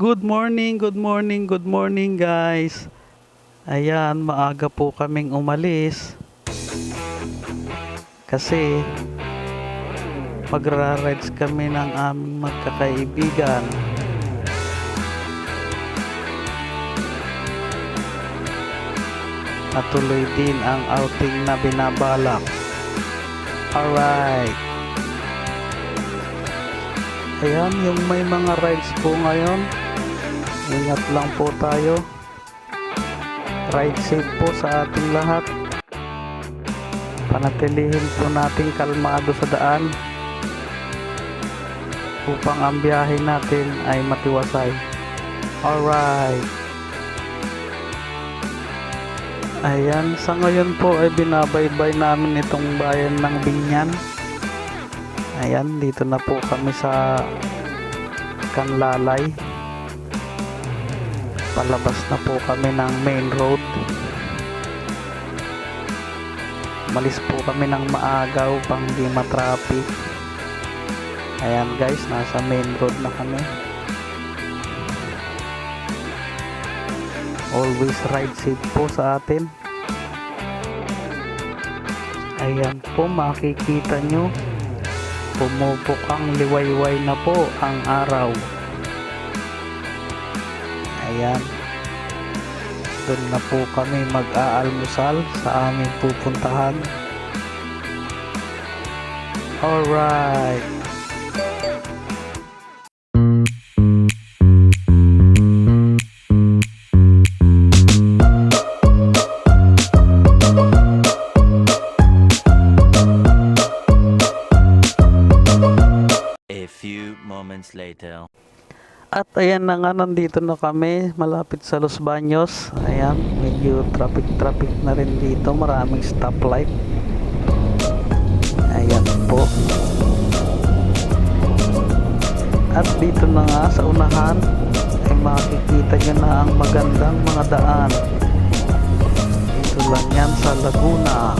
Good morning, good morning, good morning guys. Ayan, maaga po kaming umalis. Kasi magra-rides kami ng aming magkakaibigan. Natuloy din ang outing na binabalak. Alright. Ayan, yung may mga rides po ngayon. Ingat lang po tayo. Ride safe po sa ating lahat. Panatilihin po natin kalmado sa daan upang ang biyahe natin ay matiwasay. Alright. Ayan, sa ngayon po ay binabaybay namin itong bayan ng Binyan. Ayan, dito na po kami sa Kanlalay. Palabas na po kami ng main road. Malis po kami ng maaga upang di matraffic. Ayan guys, nasa main road na kami. Always ride safe po sa atin. Ayan po, makikita nyo pumupukang liwayway na po ang araw ayan doon na po kami mag-aalmusal sa aming pupuntahan alright A few moments later. At ayan na nga, nandito na kami, malapit sa Los Baños. Ayan, medyo traffic-traffic na rin dito, maraming stoplight. Ayan po. At dito na nga sa unahan, ay makikita nyo na ang magandang mga daan. Dito lang yan sa Laguna.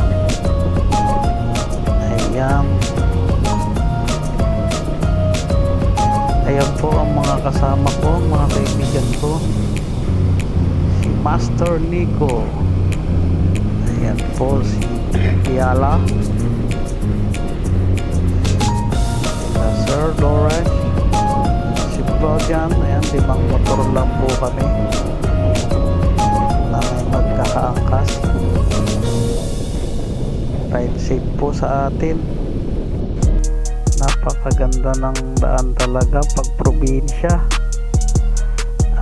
Ayan. Ayan po ang mga kasama ko, mga kaibigan ko. Si Master Nico. Ayan po si Piala. Sila Sir Lawrence. Si Florian. Ayan, limang motor lang po kami. Na may magkakaangkas. Ride safe po sa atin napakaganda ng daan talaga pag probinsya.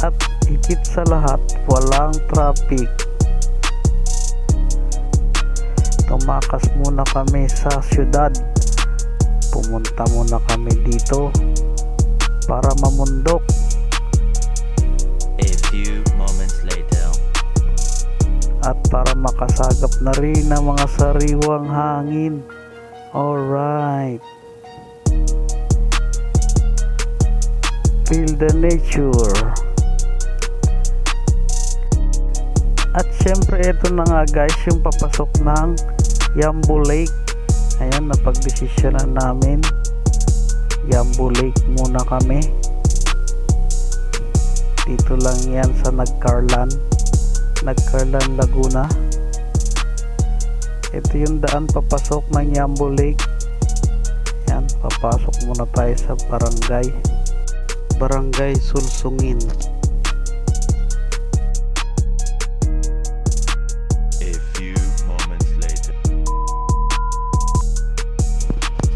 At higit sa lahat walang traffic. Tumakas muna kami sa syudad. Pumunta muna kami dito para mamundok. A few moments later. at para makasagap na rin ng mga sariwang hangin. Alright feel the nature. At syempre ito na nga guys yung papasok ng Yambo Lake. Ayan napagdesisyonan namin. Yambo Lake muna kami. Dito lang yan sa Nagcarlan Nagcarlan Laguna. Ito yung daan papasok ng Yambo Lake. Yan papasok muna tayo sa barangay barangay Sulsungin. A few moments later.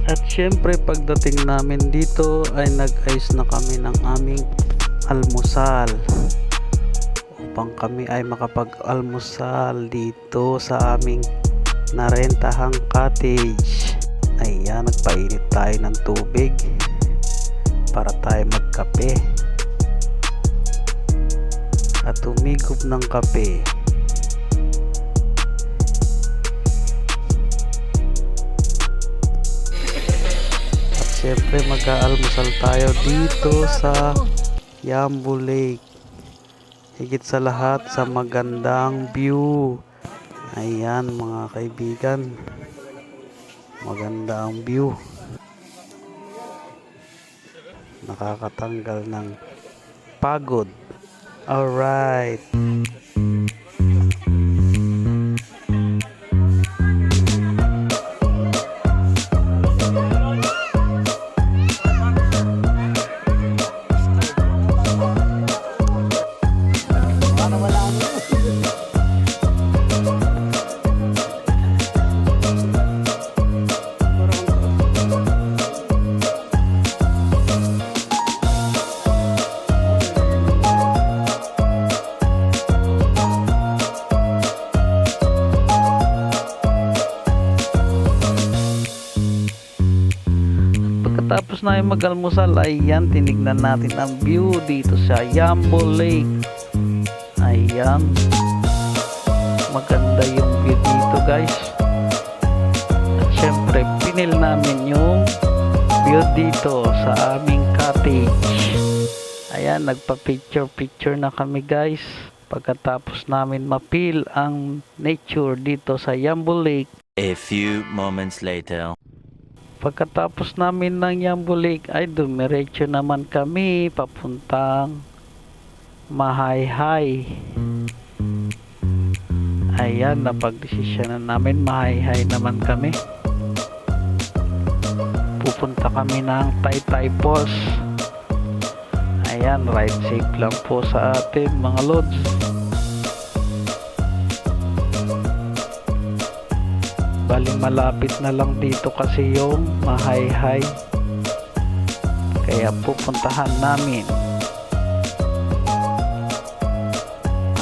at syempre pagdating namin dito ay nag-ayos na kami ng aming almusal upang kami ay makapag-almusal dito sa aming narentahang cottage. Ayan nagpainit tayo ng tubig para tayo magkape. At umigop ng kape. At syempre mag-aalmusal tayo dito sa Yambo Lake. Higit sa lahat sa magandang view. Ayan mga kaibigan. Maganda ang view nakakatanggal ng pagod. Alright. Pagkatapos na mag-almusal, ayan, tinignan natin ang view dito sa Yambo Lake. Ayan. Maganda yung view dito, guys. At syempre, pinil namin yung view dito sa aming cottage. Ayan, nagpa-picture-picture na kami, guys. Pagkatapos namin mapil ang nature dito sa Yambo Lake, A few moments later. Pagkatapos namin ng Yambo Lake ay dumiretso naman kami papuntang Mahayhay. Ayan, napagdesisyon na namin Mahayhay naman kami. Pupunta kami ng Taytay Falls. Ayan, ride safe lang po sa atin mga lods. Bali malapit na lang dito kasi yung mahayhay. Kaya pupuntahan namin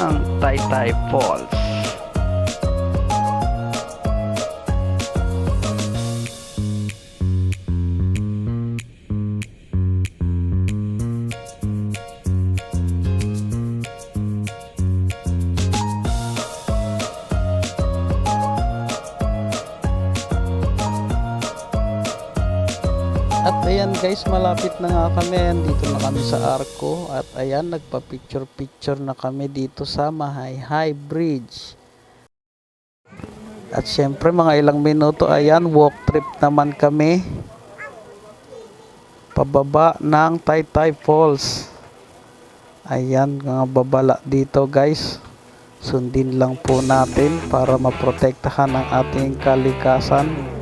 ang Taytay Falls. At ayan guys, malapit na nga kami. Dito na kami sa Arco. At ayan, nagpa-picture-picture na kami dito sa Mahayhay Bridge. At syempre mga ilang minuto, ayan, walk trip naman kami. Pababa ng Taytay Falls. Ayan, mga babala dito guys. Sundin lang po natin para maprotektahan ang ating kalikasan.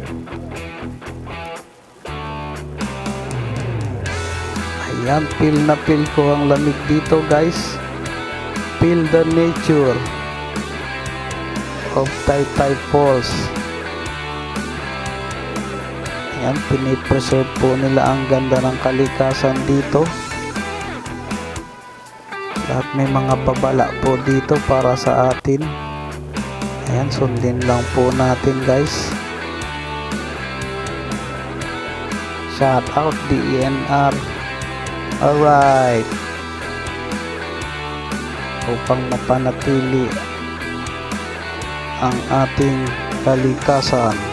Ayan, feel na feel ko ang lamig dito guys. Feel the nature of Taytay Falls. Ayan, pinipreserve po nila ang ganda ng kalikasan dito. At may mga babala po dito para sa atin. Ayan, sundin lang po natin guys. Shout out DENR. Alright. Upang mapanatili ang ating kalikasan.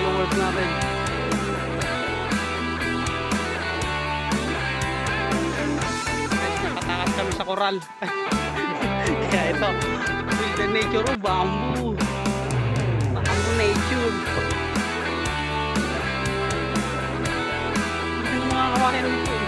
Followers natin. Nakatakas kami sa koral. Kaya ito, feel the nature of bamboo. Bamboo nature. Hindi mo makakawakin dito.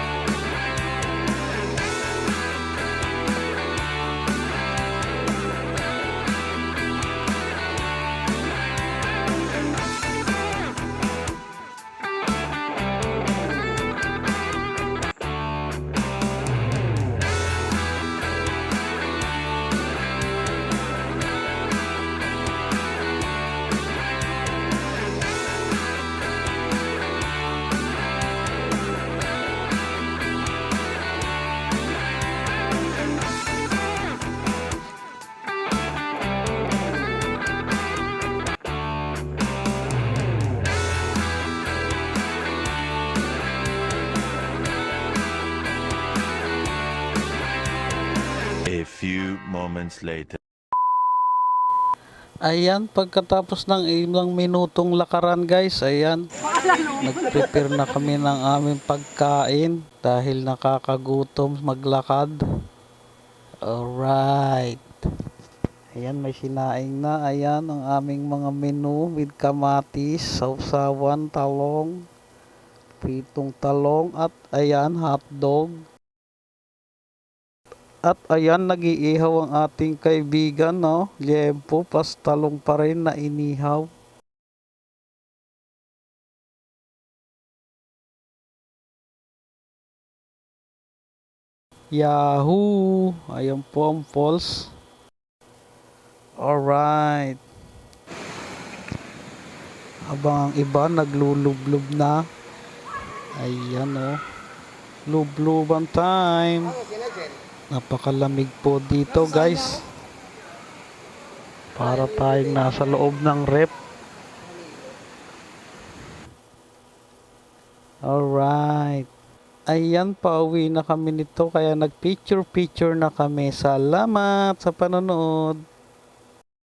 Moments later. Ayan, pagkatapos ng ilang minutong lakaran guys, ayan, nag-prepare na kami ng aming pagkain dahil nakakagutom maglakad. Alright. Ayan, may sinaing na. Ayan, ang aming mga menu with kamatis, sausawan, talong, pitong talong, at ayan, hotdog. At ayan, nag-iihaw ang ating kaibigan, no? Liempo, pas talong pa rin na inihaw. Yahoo! Ayan po ang falls. Alright. Habang ang iba naglulublob na. Ayan o. Oh. Lubluban time. Napakalamig po dito guys. Para tayong nasa loob ng rep. Alright. Ayan, pauwi na kami nito kaya nag-picture-picture na kami. Salamat sa panonood.